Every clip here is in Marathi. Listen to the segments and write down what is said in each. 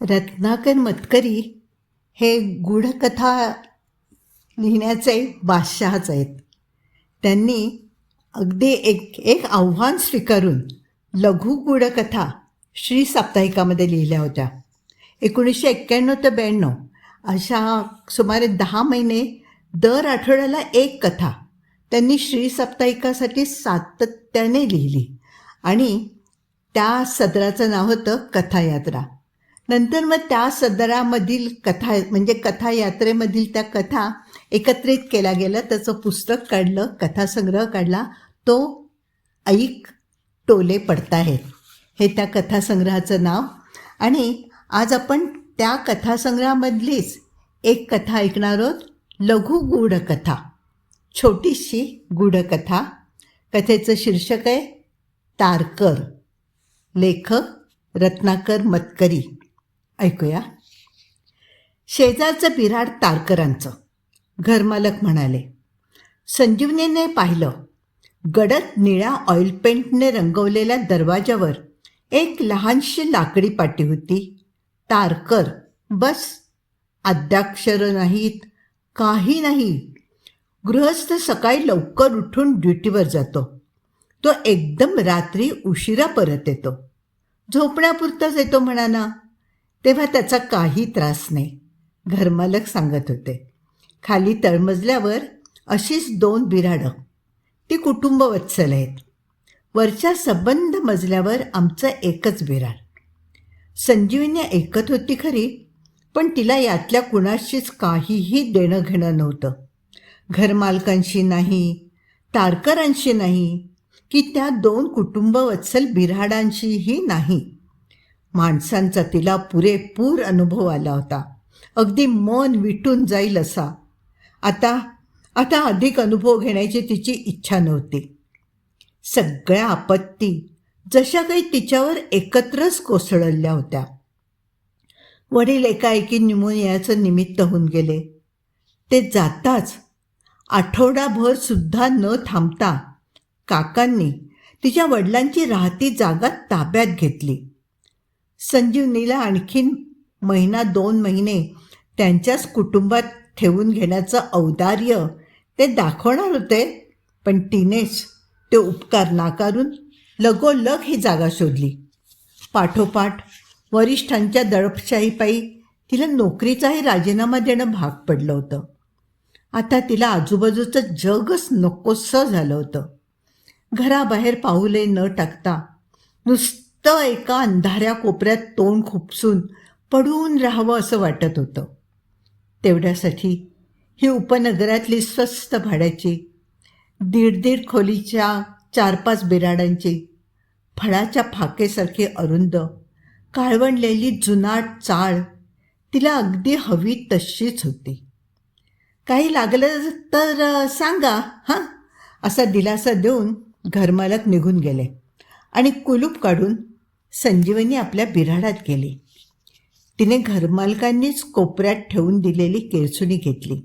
रत्नाकर मतकरी हे गूढकथा लिहिण्याचे बादशहाच आहेत. त्यांनी अगदी एक एक आव्हान स्वीकारून लघु गूढकथा श्री साप्ताहिकामध्ये लिहिल्या होत्या. एकोणीसशे एक्क्याण्णव ते ब्याण्णव अशा सुमारे दहा महिने दर आठवड्याला एक कथा त्यांनी श्री साप्ताहिकासाठी सातत्याने लिहिली आणि त्या सदराचं नाव होतं कथायात्रा. नंतर मग त्या सदरामधील कथा म्हणजे कथा यात्रेमधील त्या कथा एकत्रित केल्या गेल्या. त्याचं पुस्तक काढलं कथासंग्रह काढला. तो ऐक टोले पडताहेत हे त्या कथासंग्रहाचं नाव. आणि आज आपण त्या कथासंग्रहामधलीच एक कथा ऐकणार आहोत. लघु गूढकथा. छोटीशी गूढकथा. कथेचं शीर्षक आहे तारकर. लेखक रत्नाकर मतकरी. ऐकूया. शेजारचं बिराड तारकरांचं. घरमालक म्हणाले संजीवनीने पाहिलं. गडद निळ्या ऑइल पेंटने रंगवलेल्या दरवाजावर एक लहानशी लाकडी पाटी होती. तारकर बस. अद्याक्षरं नाहीत काही नाही. गृहस्थ सकाळी लवकर उठून ड्युटीवर जातो. तो एकदम रात्री उशिरा परत येतो. झोपण्यापुरताच येतो म्हणा ना तेव्हा त्याचा काही त्रास नाही. घरमालक सांगत होते खाली तळमजल्यावर अशीच दोन बिराडं. ती कुटुंबवत्सल आहेत. वरच्या संबंध मजल्यावर आमचं एकच बिराड. संजीवनी ऐकत होती खरी पण तिला यातल्या कुणाशीच काहीही देणं घेणं नव्हतं. घरमालकांशी नाही तारकरांशी नाही की त्या दोन कुटुंबवत्सल बिऱ्हाडांशीही नाही. माणसांचा तिला पुरेपूर अनुभव आला होता. अगदी मन विटून जाईल असा. आता आता अधिक अनुभव घेण्याची तिची इच्छा नव्हती. सगळ्या आपत्ती जशा काही तिच्यावर एकत्रच कोसळल्या होत्या. वडील एकाएकी न्यूमोनियाचं निमित्त होऊन गेले. ते जाताच आठवडाभर सुद्धा न थांबता काकांनी तिच्या वडिलांची राहती जागा ताब्यात घेतली. संजीवनीला आणखीन महिना दोन महिने त्यांच्याच कुटुंबात ठेवून घेण्याचं औदार्य ते दाखवणार होते पण तिनेच ते उपकार नाकारून लगोलग ही जागा शोधली. पाठोपाठ वरिष्ठांच्या दडपशाहीपायी तिला नोकरीचाही राजीनामा देणं भाग पडलं होतं. आता तिला आजूबाजूचं जगच नकोसं झालं होतं. घराबाहेर पाहुले न टाकता नुसतं एका अंधाऱ्या कोपऱ्यात तोंड खुपसून पडून राहावं असं वाटत होतं. तेवढ्यासाठी ही उपनगरातली स्वस्त भाड्याची दीड दीड खोलीच्या चार पाच बिराडांची फळाच्या फाकेसारखी अरुंद काळवणलेली जुनाट चाळ तिला अगदी हवी तशीच होती. काही लागलं तर सांगा हां? असा दिलासा देऊन घरमालक निघून गेले आणि कुलूप काढून संजीवनी आपल्या बिराडात गेली. तिने घरमालकांनीच कोपऱ्यात ठेवून दिलेली केरसुणी घेतली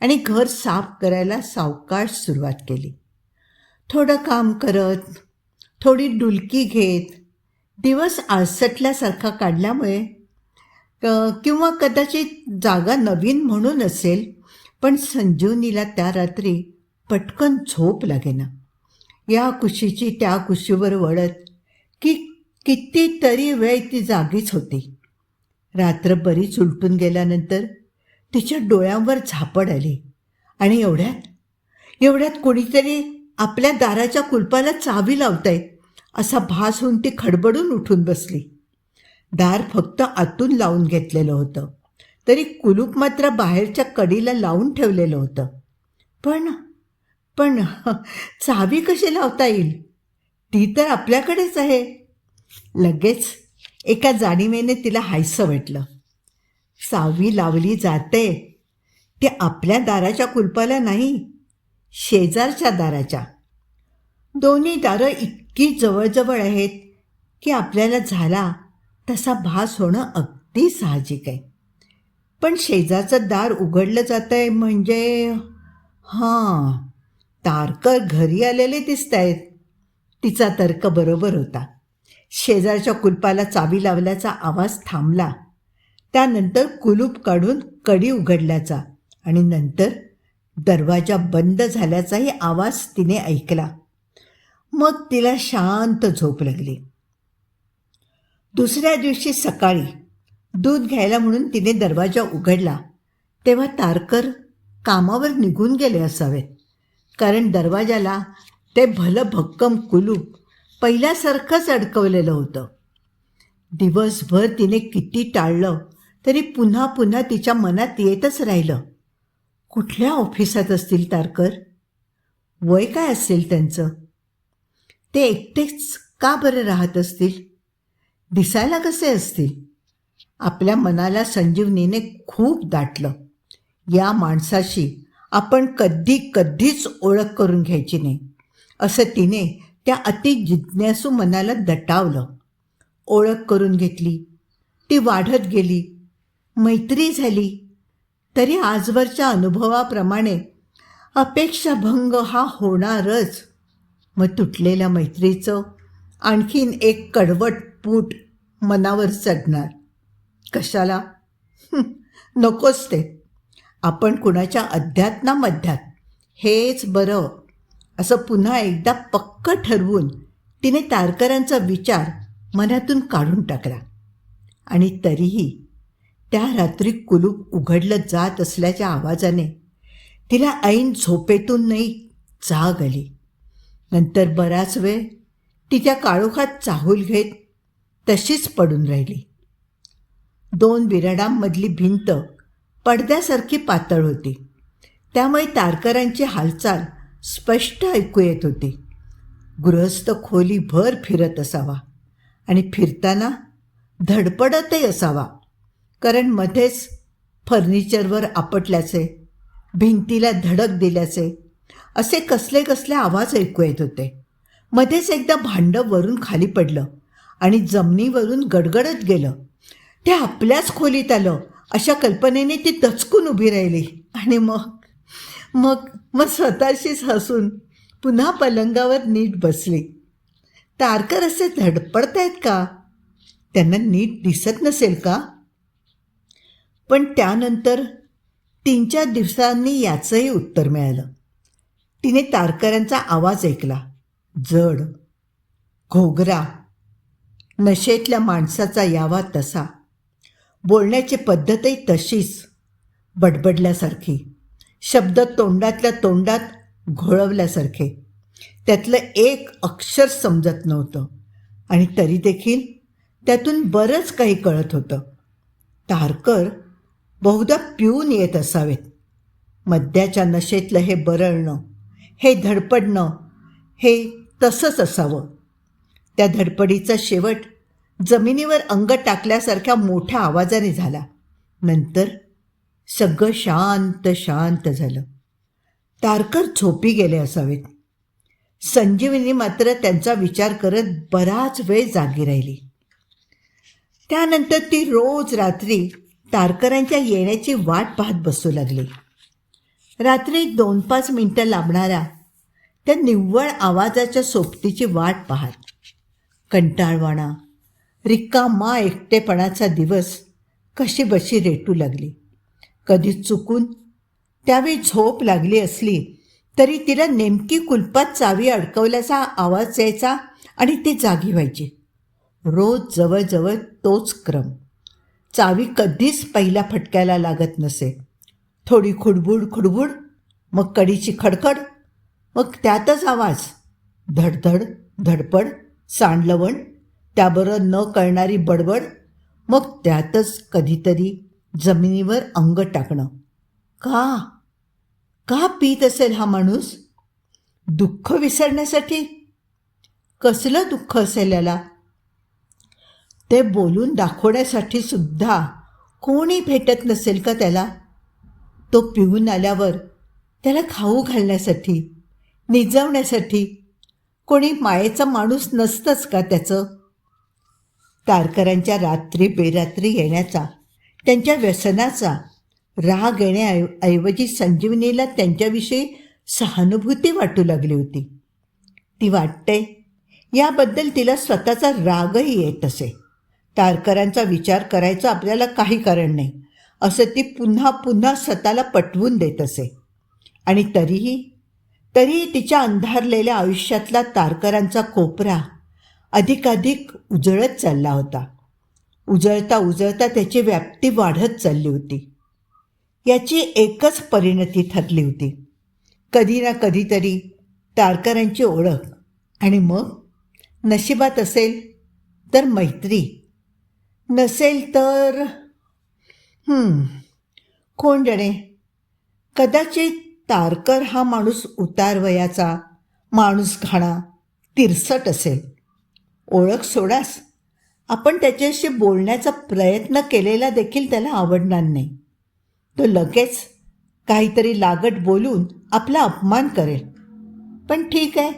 आणि घर साफ करायला सावकाश सुरुवात केली. थोडं काम करत थोडी डुलकी घेत दिवस आळसटल्यासारखा काढल्यामुळे किंवा कदाचित जागा नवीन म्हणून असेल पण संजीवनीला त्या रात्री पटकन झोप लागेना. या कुशीची त्या कुशीवर वळत कितीतरी वेळ ती जागीच होती. रात्र बरीच उलटून गेल्यानंतर तिच्या डोळ्यांवर झापड आली आणि एवढ्यात एवढ्यात कोणीतरी आपल्या दाराच्या कुलपाला चावी लावताय असा भास होऊन ती खडबडून उठून बसली. दार फक्त आतून लावून घेतलेलं होतं. तरी कुलूप मात्र बाहेरच्या कडीला लावून ठेवलेलं होतं. पण पण चावी कशी लावता येईल? ती तर आपल्याकडेच आहे. लगेच एका जाणीवेने तिला हायसं वाटलं. सावी लावली जाते. ते आपल्या दाराच्या कुलपाला नाही शेजारच्या दाराच्या. दोन्ही दारं इतकी जवळजवळ आहेत की आपल्याला झाला तसा भास होणं अगदी साहजिक आहे. पण शेजारचं दार उघडलं जात आहे म्हणजे हां तारकर घरी आलेले दिसत आहेत तिचा तर्क बरोबर होता. शेजारच्या कुलपाला चावी लावल्याचा आवाज थांबला. त्यानंतर कुलूप काढून कडी उघडल्याचा आणि नंतर दरवाजा बंद झाल्याचाही आवाज तिने ऐकला. मग तिला शांत झोप लागली. दुसऱ्या दिवशी सकाळी दूध घ्यायला म्हणून तिने दरवाजा उघडला. तेव्हा तारकर कामावर निघून गेले असावेत कारण दरवाजाला ते भलं भक्कम कुलूप पहिल्यासारखंच अडकवलेलं होतं. दिवसभर तिने किती टाळलं तरी पुन्हा पुन्हा तिच्या मनात येतच राहिलं. कुठल्या ऑफिसात असतील तारकर? वय काय असेल त्यांचं? ते एकटेच का बरं राहत असतील? दिसायला कसे असतील? आपल्या मनाला संजीवनीने खूप दाटलं. या माणसाशी आपण कधी कधीच ओळख करून घ्यायची नाही असं तिने त्या अति जिज्ञासू मनाला दटावलं. ओळख करून घेतली. ती वाढत गेली. मैत्री झाली. तरी आजवरच्या अनुभवाप्रमाणे अपेक्षाभंग हा होणारच. मग तुटलेल्या मैत्रीचं आणखीन एक कडवट पूट मनावर चढणार. कशाला? नकोच ते. आपण कुणाच्या अध्यात्नामध्यात हेच बरं. असं पुन्हा एकदा पक्क ठरवून तिने तारकरांचा विचार मनातून काढून टाकला. आणि तरीही त्या रात्री कुलूप उघडलं जात असल्याच्या आवाजाने तिला ऐन झोपेतून नाही जाग आली. नंतर बराच वेळ तिच्या काळोखात चाहूल घेत तशीच पडून राहिली. दोन बिराडांमधली भिंत पडद्यासारखी पातळ होती. त्यामुळे तारकरांची हालचाल स्पष्ट ऐकू येत होती. गृहस्थ खोलीभर फिरत असावा आणि फिरताना धडपडतही असावा कारण मध्येच फर्निचरवर आपटल्याचे भिंतीला धडक दिल्याचे असे कसले कसले आवाज ऐकू येत होते. मध्येच एकदा भांडं वरून खाली पडलं आणि जमिनीवरून गडगडत गेलं. ते आपल्याच खोलीत आलं अशा कल्पनेने ती दचकून उभी राहिली आणि मग मग मग स्वतःशीच हसून पुन्हा पलंगावर नीट बसली. तारकर असे धडपडत आहेत का? त्यांना नीट दिसत नसेल का? पण त्यानंतर तीन चार दिवसांनी याचंही उत्तर मिळालं. तिने तारकरांचा आवाज ऐकला. जड घोगरा नशेतल्या माणसाचा यावा तसा. बोलण्याची पद्धतही तशीच बडबडल्यासारखी. शब्द तोंडातल्या तोंडात घोळवल्यासारखे. त्यातलं एक अक्षर समजत नव्हतं. आणि तरी देखील त्यातून बरंच काही कळत होतं. तारकर बहुधा पिऊन येत असावेत. मद्याच्या नशेतलं हे बरळणं हे धडपडणं हे तसंच असावं. त्या धडपडीचा शेवट जमिनीवर अंग टाकल्यासारख्या मोठ्या आवाजाने झाला. नंतर सगळं शांत शांत झालं. तारकर झोपी गेले असावेत. संजीवनी मात्र त्यांचा विचार करत बराच वेळ जागी राहिली. त्यानंतर ती रोज रात्री तारकरांच्या येण्याची वाट पाहत बसू लागली. रात्री दोन पाच मिनटं लांबणाऱ्या त्या निव्वळ आवाजाच्या सोबतीची वाट पाहत. कंटाळवाणा रिकामा एकटेपणाचा दिवस कशी बशी रेटू लागली. कधी चुकून. त्यावेळी झोप लागली असली तरी तिला नेमकी कुलपात चावी अडकवल्याचा आवाज यायचा आणि ती जागी व्हायची. रोज जवळजवळ तोच क्रम. चावी कधीच पहिल्या फटक्याला लागत नसे. थोडी खुडबुड खुडबुड मग कडीची खडखड मग त्यातच आवाज. धडधड धडपड सांडलवण त्याबरोबर न कळणारी बडबड मग त्यातच कधीतरी जमिनीवर अंग टाकणं. का? का पीत असेल हा माणूस? दुःख विसरण्यासाठी? कसलं दुःख असेल याला? ते बोलून दाखवण्यासाठी सुद्धा कोणी भेटत नसेल का त्याला? तो पिऊन आल्यावर त्याला खाऊ घालण्यासाठी निजवण्यासाठी कोणी मायेचा माणूस नसतंच का त्याचं? तारकरांच्या रात्री बेरात्री येण्याचा त्यांच्या व्यसनाचा राग येण्याऐवजी संजीवनीला त्यांच्याविषयी सहानुभूती वाटू लागली होती. ती वाटते याबद्दल तिला स्वतःचा रागही येत असे. तारकरांचा विचार करायचा आपल्याला काही कारण नाही असं ती पुन्हा पुन्हा स्वतःला पटवून देत असे. आणि तरीही तरीही तिच्या अंधारलेल्या आयुष्यातला तारकरांचा कोपरा अधिकाधिक उजळत चालला होता. उजळता उजळता त्याची व्याप्ती वाढत चालली होती. याची एकच परिणती ठरली होती. कधी ना कधीतरी तारकरांची ओळख आणि मग नशिबात असेल तर मैत्री. नसेल तर कोण जाणे? कदाचित तारकर हा माणूस उतारवयाचा माणूस घाणा तिरसट असेल. ओळख सोडास आपण त्याच्याशी बोलण्याचा प्रयत्न केलेला देखील त्याला आवडणार नाही. तो लगेच काहीतरी लागट बोलून आपला अपमान करेल. पण ठीक आहे.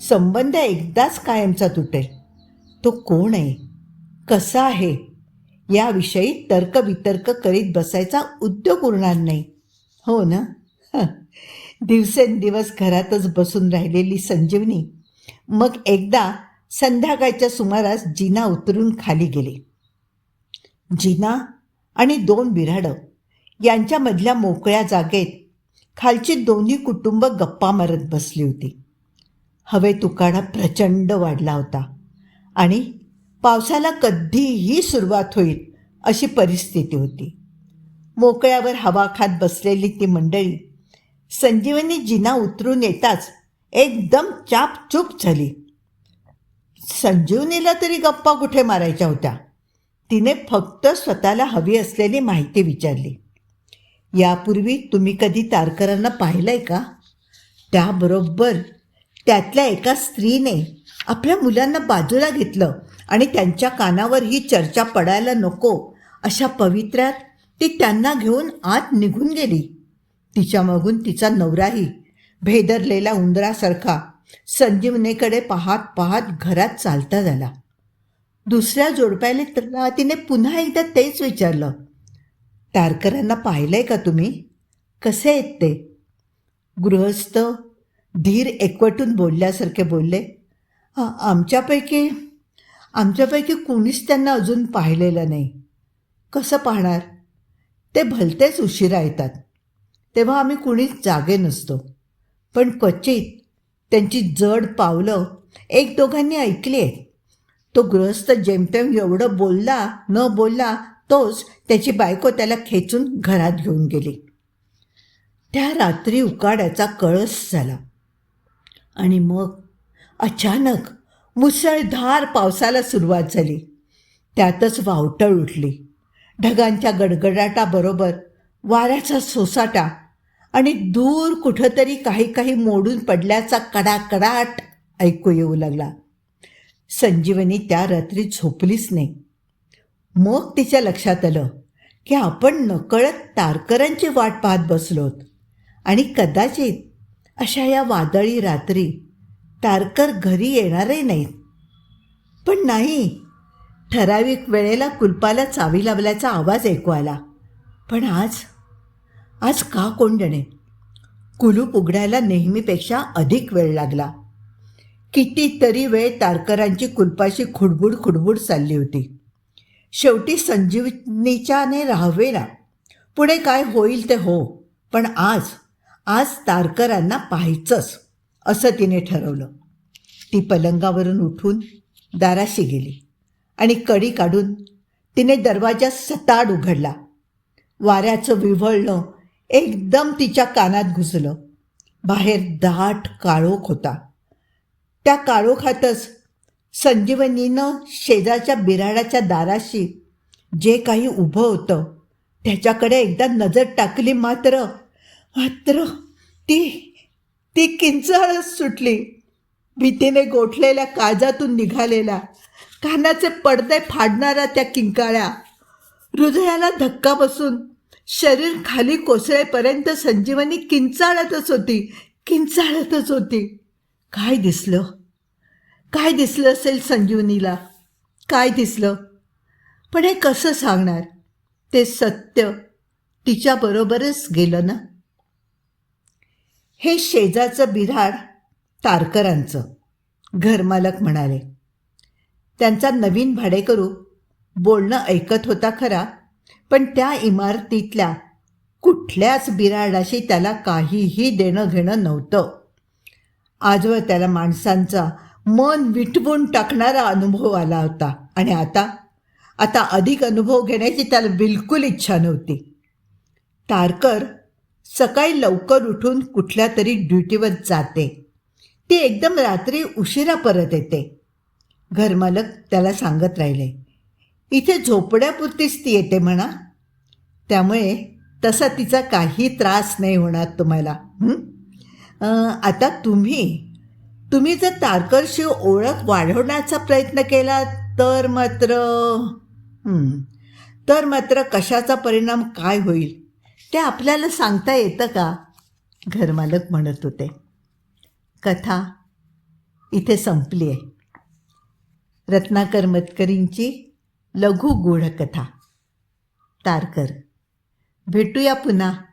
संबंध एकदाच कायमचा तुटेल. तो कोण आहे? कसा आहे? याविषयी तर्कवितर्क करीत बसायचा उद्योग उरणार नाही. हो ना? दिवसेंदिवस घरातच बसून राहिलेली संजीवनी मग एकदा संध्याकाळच्या सुमारास जिना उतरून खाली गेली. जिना आणि दोन बिराडं यांच्यामधल्या मोकळ्या जागेत खालची दोन्ही कुटुंब गप्पा मारत बसली होती. हवेत उकाडा प्रचंड वाढला होता आणि पावसाला कधीही सुरुवात होईल अशी परिस्थिती होती. मोकळ्यावर हवा खात बसलेली ती मंडळी संजीवनी जिना उतरून येताच एकदम चापचूप झाली. संजीवनीला तरी गप्पा कुठे मारायच्या होत्या? तिने फक्त स्वतःला हवी असलेली माहिती विचारली. यापूर्वी तुम्ही कधी तारकरांना पाहिलं आहे का? त्याबरोबर त्यातल्या एका स्त्रीने आपल्या मुलांना बाजूला घेतलं आणि त्यांच्या कानावर ही चर्चा पडायला नको अशा पवित्र्यात ती त्यांना घेऊन आत निघून गेली. तिच्या मागून तिचा नवराही भेदरलेला उंदरासारखा संजीवनेकडे पाहत पाहत घरात चालता झाला. दुसऱ्या जोडप्याने त्याला तिने पुन्हा एकदा तेच विचारलं तारकरांना पाहिलंय का तुम्ही? कसे आहेत ते? गृहस्थ धीर एकवटून बोलल्यासारखे बोलले आमच्यापैकी आमच्यापैकी कोणीच त्यांना अजून पाहिलेलं नाही. कसं पाहणार? ते भलतेच उशिरा येतात. तेव्हा आम्ही कुणीच जागे नसतो. पण क्वचित त्यांची जड पावलं एक दोघांनी ऐकली आहेत. तो गृहस्थ जेमतेम एवढं बोलला न बोलला तोच त्याची बायको त्याला खेचून घरात घेऊन गेली. त्या रात्री उकाड्याचा कळस झाला. आणि मग अचानक मुसळधार पावसाला सुरुवात झाली. त्यातच वावटळ उठली. ढगांच्या गडगडाटाबरोबर वाऱ्याचा सोसाटा आणि दूर कुठंतरी काही काही मोडून पडल्याचा कडाकडाट ऐकू येऊ लागला. संजीवनी त्या रात्री झोपलीच नाही. मग तिच्या लक्षात आलं की आपण नकळत तारकरांची वाट पाहत बसलोत आणि कदाचित अशा या वादळी रात्री तारकर घरी येणारही नाहीत. पण नाही ठराविक वेळेला कुलपाला चावी लावल्याचा आवाज ऐकू आला. पण आज आज का कोंडणे? कुलूप उघडायला नेहमीपेक्षा अधिक वेळ लागला. कितीतरी वेळ तारकरांची कुलपाशी खुडबुड खुडबुड चालली होती. शेवटी संजीवनीच्याने राहावेला पुढे काय होईल ते हो पण आज आज तारकरांना पाहायचंच असं तिने ठरवलं. ती पलंगावरून उठून दाराशी गेली आणि कडी काढून तिने दरवाजा सताड उघडला. वाऱ्याचं विव्हळणं एकदम तिच्या कानात घुसलं. बाहेर दाट काळोख होता. त्या काळोखातच संजीवनीनं शेजारच्या बिराडाच्या दाराशी जे काही उभं होतं त्याच्याकडे एकदा नजर टाकली मात्र मात्र ती ती किंचाळच सुटली. भीतीने गोठलेल्या काळजातून निघालेला कानाचे पडदे फाडणाऱ्या त्या किंकाळ्या हृदयाला धक्का बसून शरीर खाली कोसळेपर्यंत संजीवनी किंचाळतच होती किंचाळतच होती. काय दिसलं? काय दिसलं असेल संजीवनीला? काय दिसलं? पण हे कसं सांगणार? ते सत्य तिच्याबरोबरच गेलं ना? हे शेजाचं बिराड तारकरांचं घरमालक म्हणाले. त्यांचा नवीन भाडेकरू बोलणं ऐकत होता खरा पण त्या इमारतीतल्या कुठल्याच बिराडाशी त्याला काहीही देणं घेणं नव्हतं. आजवर त्याला माणसांचा मन विटवून टाकणारा अनुभव आला होता. आणि आता? आता अधिक अनुभव घेण्याची त्याला बिलकुल इच्छा नव्हती. तारकर सकाळी लवकर उठून कुठल्या तरी ड्युटीवर जाते. ती एकदम रात्री उशिरा परत येते. घरमालक त्याला सांगत राहिले इथे झोपड्यापुरतीच ती येते म्हणा. त्यामुळे तसा तिचा काही त्रास नाही होणार तुम्हाला. आता तुम्ही तुम्ही जर तारकरशी ओळख वाढवण्याचा प्रयत्न केला तर मात्र तर मात्र कशाचा परिणाम काय होईल? ते आपल्याला सांगता येतं का? घरमालक म्हणत होते. कथा इथे संपली आहे. रत्नाकर मतकरींची लघु गूढकथा. तारकर भेटूया पुन्हा.